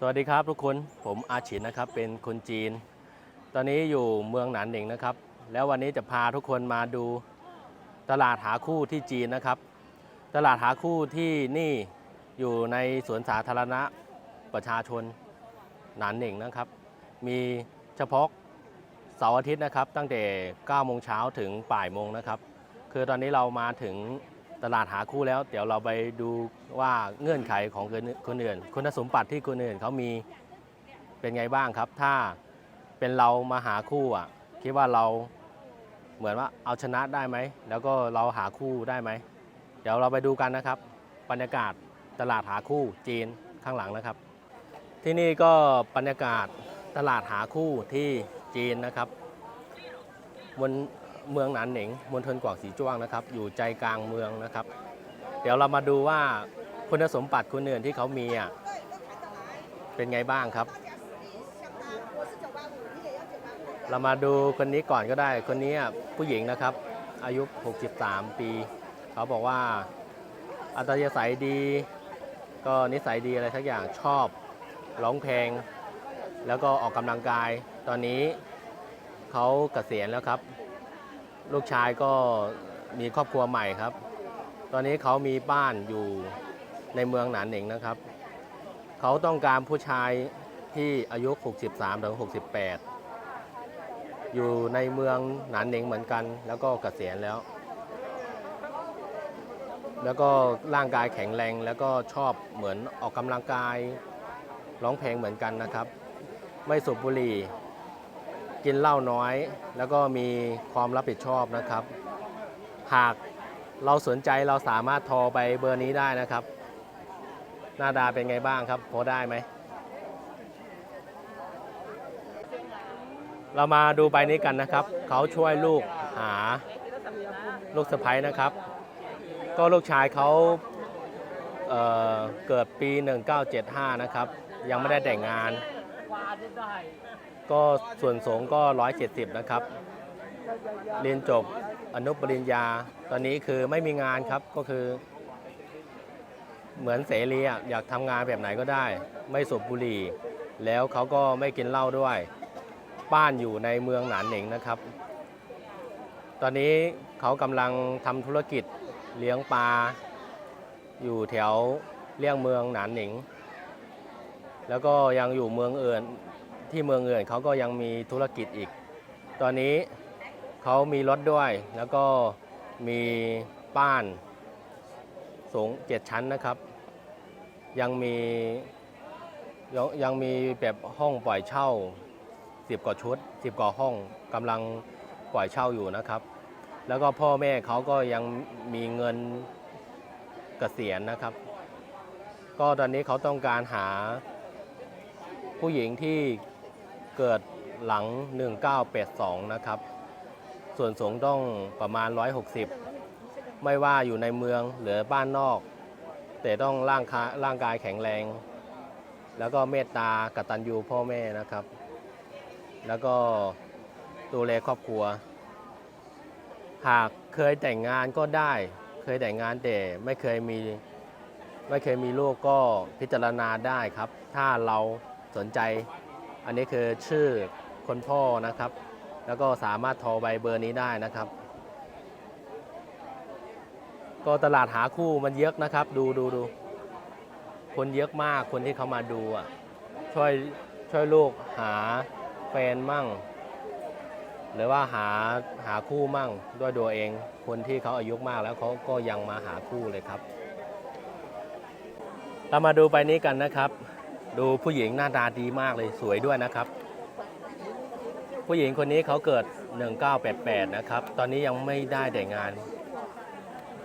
สวัสดีครับทุกคนผมอาชินนะครับเป็นคนจีน ตอนนี้อยู่เมืองหนานหนิงนะครับ แล้ววันนี้จะพาทุกคนมาดูตลาดหาคู่ที่จีนนะครับ ตลาดหาคู่ที่นี่อยู่ในสวนสาธารณะประชาชนหนานหนิงนะครับ มีเฉพาะเสาร์อาทิตย์นะครับ ตั้งแต่9โมงเช้าถึงบ่ายโมงนะครับ คือตอนนี้เรามาถึง ตลาดหาคู่แล้ว เดี๋ยวเราไปดูว่าเงื่อนไขของคนอื่น คุณสมบัติที่คนอื่นเขามีเป็นไงบ้างครับ ถ้าเป็นเรามาหาคู่อะคิดว่าเราเหมือนว่าเอาชนะได้ไหม แล้วก็เราหาคู่ได้ไหม เดี๋ยวเราไปดูกันนะครับ บรรยากาศตลาดหาคู่จีนข้างหลังนะครับ ที่นี่ก็บรรยากาศตลาดหาคู่ที่จีนนะครับ บน เมืองหนานเหนิงมณฑลกวางสีจ้วงนะครับ อยู่ใจกลางเมืองนะครับ เดี๋ยวเรามาดูว่าคุณสมบัติคุณอื่นที่เขามีอะเป็นไงบ้างครับ เรามาดูคนนี้ก่อนก็ได้ คนนี้ผู้หญิงนะครับ อายุ 63 ปี เขาบอกว่าอัตยาศัยดี ก็นิสัยดีอะไรทักอย่างชอบร้องเพลง แล้วก็ออกกำลังกาย ตอนนี้เขาเกษียณแล้วครับ ลูกชายก็มีครอบครัวใหม่ครับ ตอนนี้เขามีบ้านอยู่ในเมืองหนานหนิงนะครับ เขาต้องการผู้ชายที่อายุ 63ถึง68 อยู่ในเมืองหนานหนิงเหมือนกัน แล้วก็เกษียณแล้ว แล้วก็ร่างกายแข็งแรงแล้วก็ชอบเหมือนออกกำลังกายร้องเพลงเหมือนกันนะครับ ไม่สูบบุหรี่ กินเหล้าน้อย แล้วก็มีความรับผิดชอบนะครับ หากเราสนใจเราสามารถโทรไปเบอร์นี้ได้นะครับ หน้าดาเป็นไงบ้างครับโทรได้ไหม เรามาดูใบนี้กันนะครับ เขาช่วยลูกหาลูกสะใภ้นะครับ ก็ลูกชายเขาเอ่อเกิดปี 1975 นะครับ ยังไม่ได้แต่งงาน ก็ส่วนสูงก็ 170 นะครับ เรียนจบอนุปริญญา ตอนนี้คือไม่มีงานครับก็คือ เหมือนเสรีอะอยากทำงานแบบไหนก็ได้ ไม่สูบบุหรี่ แล้วเขาก็ไม่กินเหล้าด้วย บ้านอยู่ในเมืองหนานหนิงนะครับ ตอนนี้เขากำลังทำธุรกิจเลี้ยงปลา อยู่แถวเลี่ยงเมืองหนานหนิง แล้วก็ยังอยู่เมืองอื่น ที่เมืองอื่นเขาก็ยังมีธุรกิจอีก ตอนนี้เขามีรถด้วย แล้วก็มีบ้านสูงเจ็ดชั้นนะครับ ยังมียังยังมีแบบห้องปล่อยเช่าสิบกว่าชุดสิบกว่าห้องกำลังปล่อยเช่าอยู่นะครับ แล้วก็พ่อแม่เขาก็ยังมีเงินเกษียณนะครับ ก็ตอนนี้เขาต้องการหาผู้หญิงที่ เกิดหลัง 1982 นะครับ ส่วนสูงต้องประมาณ 160 ไม่ว่าอยู่ในเมืองหรือบ้านนอก แต่ต้องร่างกายร่างกายแข็งแรง แล้วก็เมตตากตัญญูพ่อแม่นะครับ แล้วก็ดูแลครอบครัว หากเคยแต่งงานก็ได้ เคยแต่งงานแต่ไม่เคยมีไม่เคยมีลูกก็พิจารณาได้ครับ ถ้าเราสนใจ อันนี้คือชื่อคนพ่อนะครับ แล้วก็สามารถโทรไปเบอร์นี้ได้นะครับ ก็ตลาดหาคู่มันเยอะนะครับ ดูดูดูคนเยอะมากคนที่เขามาดูอะช่วยช่วยลูกหาแฟนมั่ง หรือว่าหาหาคู่มั่งด้วยตัวเอง คนที่เขาอายุมากแล้วเขาก็ยังมาหาคู่เลยครับ เรามาดูใบนี้กันนะครับ ดูผู้หญิงหน้าตาดีมากเลยสวยด้วยนะครับ ผู้หญิงคนนี้เขาเกิด 1988 นะครับ ตอนนี้ยังไม่ได้แต่งงาน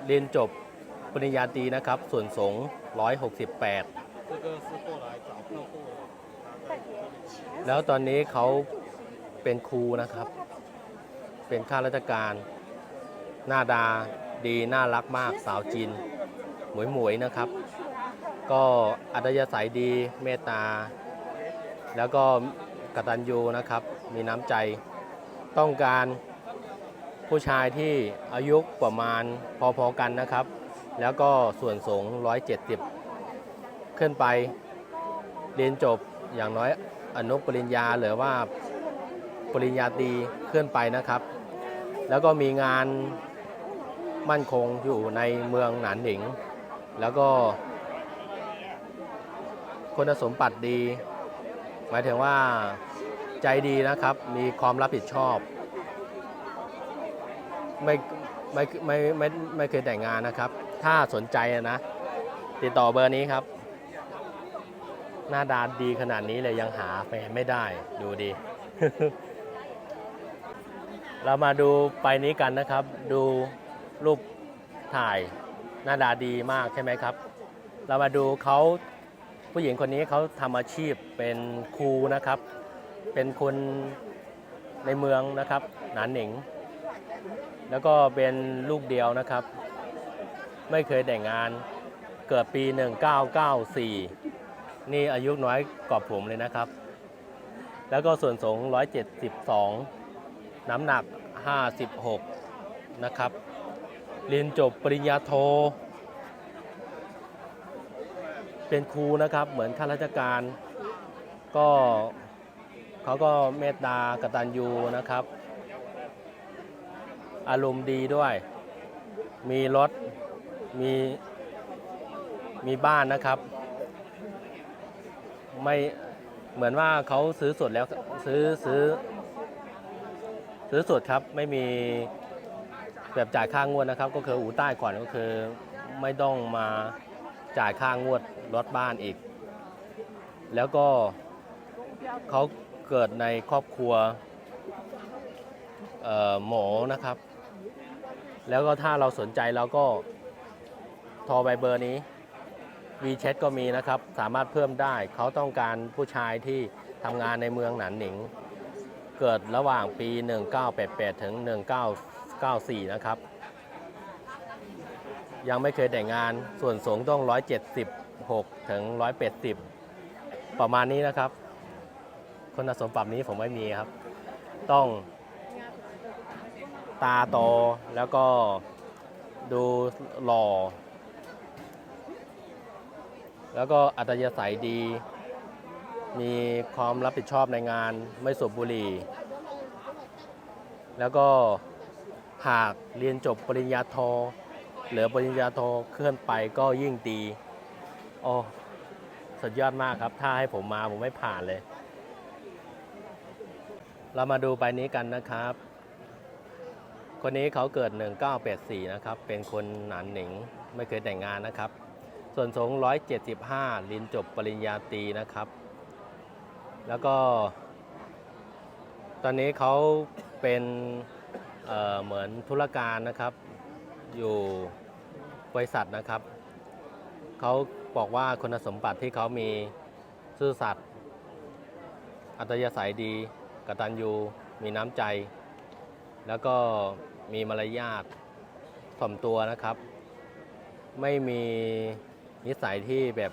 เรียนจบปริญญาตรีนะครับ ส่วนสง168 แล้วตอนนี้เขาเป็นครูนะครับ เป็นข้าราชการ หน้าดาดีน่ารักมากสาวจีนหมวยๆนะครับ ก็อัธยาศัยดีเมตตา แล้วก็กตัญญูนะครับ มีน้ำใจ ต้องการผู้ชายที่อายุประมาณพอๆกันนะครับ แล้วก็ส่วนสูง 170 ขึ้นไป เรียนจบอย่างน้อยอนุปริญญาหรือว่าปริญญาตรีขึ้นไปนะครับ แล้วก็มีงานมั่นคงอยู่ในเมืองหนานหนิง แล้วก็ คุณสมบัติดี หมายถึงว่าใจดีนะครับ มีความรับผิดชอบ ไม่ไม่ไม่ไม่ไม่เคยแต่งงานนะครับ ถ้าสนใจนะ ติดต่อเบอร์นี้ครับ หน้าดาดีขนาดนี้เลยยังหาแฟนไม่ได้ดูดี เรามาดูไปนี้กันนะครับ ดูรูปถ่ายหน้าดาดีมากใช่ไหมครับ เรามาดูเขา ผู้หญิงคนนี้เขาทำอาชีพเป็นครูนะครับ เป็นคนในเมืองนะครับ หนานหนิง แล้วก็เป็นลูกเดียวนะครับ ไม่เคยแต่งงานเกิดปี 1994 นี่อายุน้อยกว่าผมเลยนะครับ แล้วก็ส่วนสูง 172 น้ำหนัก 56 นะครับ เรียนจบปริญญาโท เป็นครูนะครับ เหมือนข้าราชการ ก็เขาก็เมตตากตัญญูนะครับ อารมณ์ดีด้วย มีรถ มี มีบ้านนะครับ ไม่เหมือนว่าเขาซื้อสดแล้วซื้อซื้อ ซื้อสดครับไม่มีแบบจ่ายค่างวดนะครับ ก็คืออู่ใต้ก่อนก็คือไม่ต้องมา จ่ายค่างวดรถบ้านอีก แล้วก็เขาเกิดในครอบครัวหมอนะครับ แล้วก็ถ้าเราสนใจเราก็โทรไปเบอร์นี้ WeChat ก็มีนะครับ สามารถเพิ่มได้ เขาต้องการผู้ชายที่ทำงานในเมืองหนานหนิง เกิดระหว่างปี 1988 ถึง 1994 นะครับ ยังไม่เคยแต่งงาน ส่วนสูงต้อง 176 ถึง 180 ประมาณนี้นะครับคุณสมบัตินี้ผมไม่มีครับ ต้องตาโตแล้วก็ดูหล่อ แล้วก็อัตยาศัยดี มีความรับผิดชอบในงานไม่สูบบุหรี่ แล้วก็หากเรียนจบปริญญาโท เหลือปริญญาโทเคลื่อนไปก็ยิ่งดีโอ้สุดยอดมากครับ ถ้าให้ผมมาผมไม่ผ่านเลย เรามาดูใบนี้กันนะครับ คนนี้เขาเกิด 1984 นะครับ เป็นคนหนานหนิงไม่เคยแต่งงานนะครับ ส่วนสูง 175 ลินจบปริญญาตรีนะครับ แล้วก็ ตอนนี้เขาเป็นเเหมือนธุรการนะครับ อยู่บริษัทนะครับ เขาบอกว่าคุณสมบัติที่เขามีซื่อสัตย์อัตยาศัยดีกตัญญูมีน้ำใจ แล้วก็มีมารยาทถ่อมตัวนะครับ ไม่มีนิสัยที่แบบ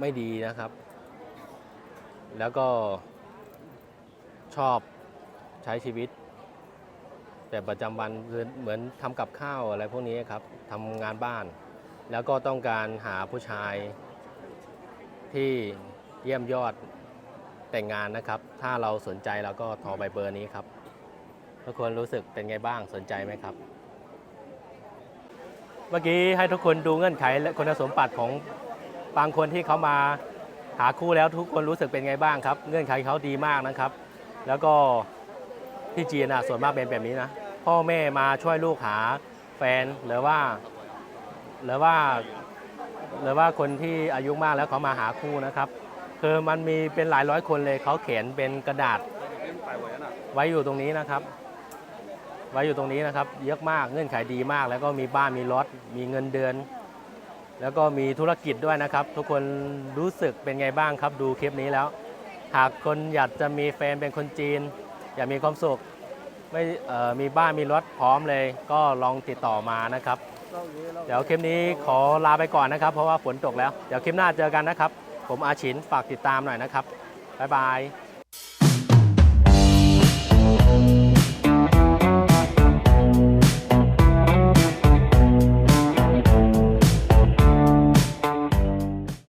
ไม่ดีนะครับ แล้วก็ชอบใช้ชีวิต แบบประจำวันคือเหมือนทำกับข้าวอะไรพวกนี้ครับทำงานบ้าน แล้วก็ต้องการหาผู้ชายที่เยี่ยมยอดแต่งงานนะครับ ถ้าเราสนใจเราก็โทรไปเบอร์นี้ครับทุกคนรู้สึกเป็นไงบ้างสนใจไหมครับ เมื่อกี้ให้ทุกคนดูเงื่อนไขและคุณสมบัติของบางคนที่เขามาหาคู่แล้วทุกคนรู้สึกเป็นไงบ้างครับ เงื่อนไขเขาดีมากนะครับ แล้วก็ ที่จีนอะส่วนมากเป็นแบบนี้นะ พ่อแม่มาช่วยลูกหาแฟนหรือว่า หรือว่า หรือว่าคนที่อายุมากแล้วเขามาหาคู่นะครับคือมันมีเป็นหลายร้อยคนเลยเขาเขียนเป็นกระดาษ ไว้อยู่ตรงนี้นะครับ ไว้อยู่ตรงนี้นะครับ เยอะมากเงื่อนไขดีมาก แล้วก็มีบ้านมีรถมีเงินเดือน แล้วก็มีธุรกิจด้วยนะครับ ทุกคนรู้สึกเป็นไงบ้างครับ ดูคลิปนี้แล้ว หากคนอยากจะมีแฟนเป็นคนจีน อยากมีความสุขไม่มีบ้านมีรถพร้อมเลย ก็ลองติดต่อมานะครับ เดี๋ยวคลิปนี้ขอลาไปก่อนนะครับ เพราะว่าฝนตกแล้ว เดี๋ยวคลิปหน้าเจอกันนะครับ ผมอาชินฝากติดตามหน่อยนะครับบ๊ายบาย